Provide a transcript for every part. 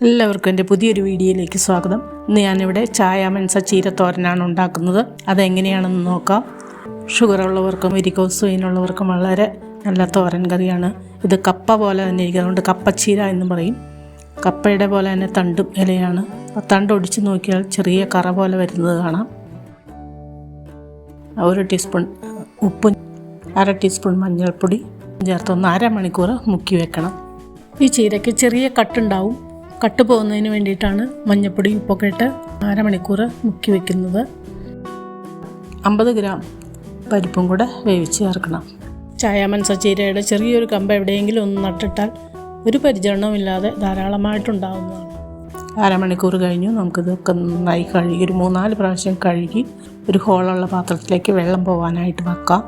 എല്ലാവർക്കും എന്റെ പുതിയൊരു വീഡിയോയിലേക്ക് സ്വാഗതം. ഇന്ന് ഞാനിവിടെ ചായ മനസ ചീരത്തോരനാണ് ഉണ്ടാക്കുന്നത്. അതെങ്ങനെയാണെന്ന് നോക്കാം. ഷുഗർ ഉള്ളവർക്കും വെരിക്കോസ് വെയിനുള്ളവർക്കും വളരെ നല്ല തോരൻ കറിയാണ്. ഇത് കപ്പ പോലെ തന്നെ ഇരിക്കും. അതുകൊണ്ട് കപ്പച്ചീര എന്ന് പറയും. കപ്പയുടെ പോലെ തന്നെ തണ്ടും ഇലയാണ്. ആ തണ്ട് ഒടിച്ച് നോക്കിയാൽ ചെറിയ കറ പോലെ വരുന്നത് കാണാം. ഒരു ടീസ്പൂൺ ഉപ്പും അര ടീസ്പൂൺ മഞ്ഞൾപ്പൊടി ചേർത്ത് ഒന്ന് അരമണിക്കൂർ മുക്കി വെക്കണം. ഈ ചീരയ്ക്ക് ചെറിയ കട്ടുണ്ടാവും. കട്ട് പോകുന്നതിന് വേണ്ടിയിട്ടാണ് മഞ്ഞൾപ്പൊടി ഉപ്പൊക്കെ ഇട്ട് അരമണിക്കൂർ മുക്കി വെക്കുന്നത്. അമ്പത് ഗ്രാം പരിപ്പും കൂടെ വേവിച്ച് ചേർക്കണം. ചായ മനസ ചീരയുടെ ചെറിയൊരു കമ്പ് എവിടെയെങ്കിലും ഒന്ന് നട്ടിട്ടാൽ ഒരു പരിചരണവുമില്ലാതെ ധാരാളമായിട്ടുണ്ടാകുന്നതാണ് അരമണിക്കൂർ കഴിഞ്ഞു. നമുക്കിതൊക്കെ നന്നായി കഴുകി ഒരു മൂന്നാൽ പ്രാവശ്യം കഴുകി ഒരു ഹോളുള്ള പാത്രത്തിലേക്ക് വെള്ളം പോകാനായിട്ട് വെക്കാം.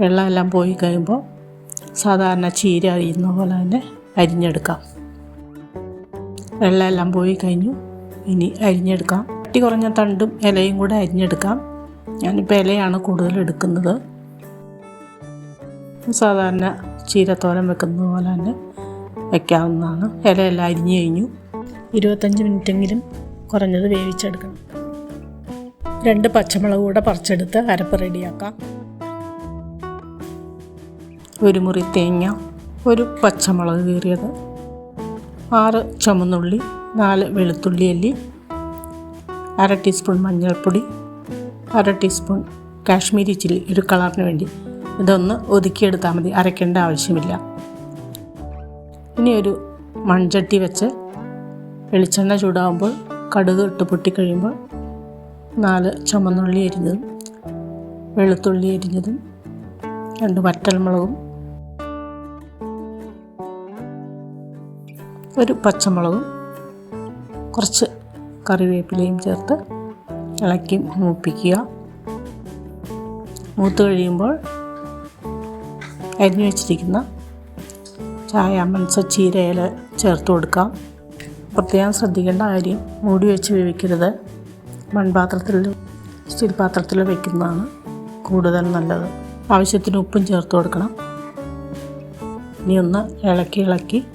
വെള്ളമെല്ലാം പോയി കഴിയുമ്പോൾ സാധാരണ ചീര അരിയുന്ന പോലെ തന്നെ അരിഞ്ഞെടുക്കാം. വെള്ളമെല്ലാം പോയി കഴിഞ്ഞു. ഇനി അരിഞ്ഞെടുക്കാം. കട്ടി കുറഞ്ഞ തണ്ടും ഇലയും കൂടെ അരിഞ്ഞെടുക്കാം. ഞാനിപ്പോൾ ഇലയാണ് കൂടുതൽ എടുക്കുന്നത്. സാധാരണ ചീരത്തോരൻ വെക്കുന്നത് പോലെ തന്നെ വയ്ക്കാവുന്നതാണ് ഇലയെല്ലാം അരിഞ്ഞു കഴിഞ്ഞു. ഇരുപത്തഞ്ച് മിനിറ്റെങ്കിലും കുറഞ്ഞത് വേവിച്ചെടുക്കണം. രണ്ട് പച്ചമുളക് കൂടെ പറിച്ചെടുത്ത് അരപ്പ് റെഡിയാക്കാം. ഒരു മുറി തേങ്ങ ഒരു പച്ചമുളക് കീറിയത്. ആറ് ചുമന്നുള്ളി നാല് വെളുത്തുള്ളി അല്ലി അര ടീസ്പൂൺ മഞ്ഞൾപ്പൊടി അര ടീസ്പൂൺ കാശ്മീരി ചില്ലി ഒരു കളറിന് വേണ്ടി. ഇതൊന്ന് ഒതുക്കിയെടുത്താൽ മതി അരയ്ക്കേണ്ട ആവശ്യമില്ല. ഇനി ഒരു മൺചട്ടി വെച്ച് വെളിച്ചെണ്ണ ചൂടാകുമ്പോൾ കടുക് ഇട്ട് പൊട്ടിക്കഴിയുമ്പോൾ നാല് ചുമന്നുള്ളി അരിഞ്ഞതും വെളുത്തുള്ളി അരിഞ്ഞതും രണ്ട് വറ്റൽമുളകും ഒരു പച്ചമുളകും കുറച്ച് കറിവേപ്പിലയും ചേർത്ത് ഇളക്കി മൂപ്പിക്കുക. മൂത്ത് കഴിയുമ്പോൾ അരിഞ്ഞു വെച്ചിരിക്കുന്ന ചായ മനസ്സ ചീര ഇല ചേർത്ത് കൊടുക്കാം. പ്രത്യേകം ശ്രദ്ധിക്കേണ്ട കാര്യം മൂടി വെച്ച് വേവിക്കരുത്. മൺപാത്രത്തിൽ സ്റ്റീൽ പാത്രത്തിൽ വെക്കുന്നതാണ് കൂടുതൽ നല്ലത്. ആവശ്യത്തിന് ഉപ്പും ചേർത്ത് കൊടുക്കണം. ഇനി ഒന്ന് ഇളക്കി ഇളക്കി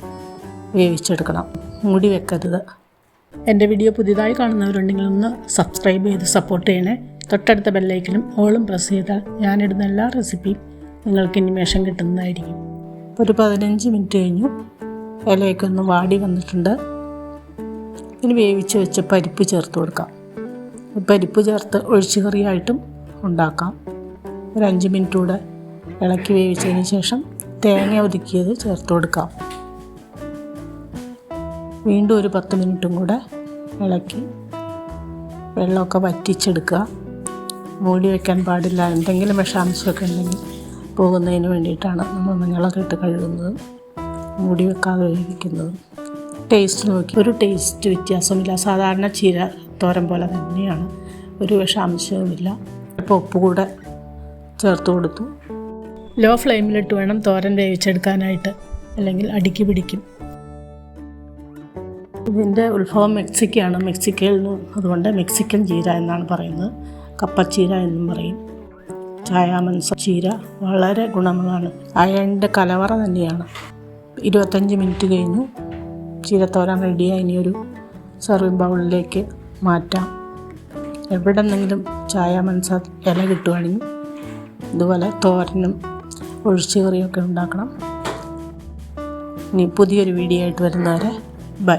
വേവിച്ചെടുക്കണം. മൂടി വെക്കരുത്. എന്റെ വീഡിയോ പുതിയതായി കാണുന്നവരുണ്ടെങ്കിൽ ഒന്ന് സബ്സ്ക്രൈബ് ചെയ്ത് സപ്പോർട്ട് ചെയ്യണേ. തൊട്ടടുത്ത ബെല്ലൈക്കനും ഓളും പ്രസ് ചെയ്താൽ ഞാനിടുന്ന എല്ലാ റെസിപ്പിയും നിങ്ങൾക്ക് ഇനിമേഷം കിട്ടുന്നതായിരിക്കും. ഒരു പതിനഞ്ച് മിനിറ്റ് കഴിഞ്ഞു. ഇലയൊക്കെ ഒന്ന് വാടി വന്നിട്ടുണ്ട്. ഇനി വേവിച്ച് വെച്ച പരിപ്പ് ചേർത്ത് കൊടുക്കാം. പരിപ്പ് ചേർത്ത് ഒഴിച്ചു കറിയായിട്ടും ഉണ്ടാക്കാം. ഒരു അഞ്ച് മിനിറ്റ് കൂടെ ഇളക്കി വേവിച്ചതിന് ശേഷം തേങ്ങ ഒതുക്കിയത് ചേർത്ത് കൊടുക്കാം. വീണ്ടും ഒരു പത്ത് മിനിറ്റും കൂടെ ഇളക്കി വെള്ളമൊക്കെ വറ്റിച്ചെടുക്കുക. മൂടി വയ്ക്കാൻ പാടില്ല. എന്തെങ്കിലും വിഷാംശമൊക്കെ ഉണ്ടെങ്കിൽ പോകുന്നതിന് വേണ്ടിയിട്ടാണ് നമ്മൾ മഞ്ഞളൊക്കെ ഇട്ട് കഴുകുന്നത്. മൂടി വെക്കാതെ കഴിക്കുന്നത് ടേസ്റ്റ് നോക്കി. ഒരു ടേസ്റ്റ് വ്യത്യാസമില്ല. സാധാരണ ചീര തോരൻ പോലെ തന്നെയാണ്. ഒരു വിഷാംശവുമില്ല. ഇപ്പോൾ ഉപ്പ് കൂടെ ചേർത്ത് കൊടുത്തു. ലോ ഫ്ലെയിമിലിട്ട് വേണം തോരൻ വേവിച്ചെടുക്കാനായിട്ട്. അല്ലെങ്കിൽ അടുക്കി പിടിക്കും. ഇതിന്റെ ഉത്ഭവം മെക്സിക്കയാണ്. മെക്സിക്കയിൽ നിന്ന് അതുകൊണ്ട് മെക്സിക്കൻ ചീര എന്നാണ് പറയുന്നത്. കപ്പച്ചീര എന്നും പറയും. ചായാമൻസ ചീര വളരെ ഗുണങ്ങളാണ് അയണിന്റെ കലവറ തന്നെയാണ്. ഇരുപത്തഞ്ച് മിനിറ്റ് കഴിഞ്ഞു. ചീരത്തോരൻ റെഡിയായി ഇനിയൊരു സർവിങ് ബൗളിലേക്ക് മാറ്റാം. എവിടെ നിന്നെങ്കിലും ചായ മനസ്സ ഇല കിട്ടുവാണെങ്കിൽ ഇതുപോലെ തോരനും ഒഴിച്ചു കറിയൊക്കെ ഉണ്ടാക്കണം. ഇനി പുതിയൊരു വീഡിയോ ആയിട്ട് വരുന്നവരെ ബൈ.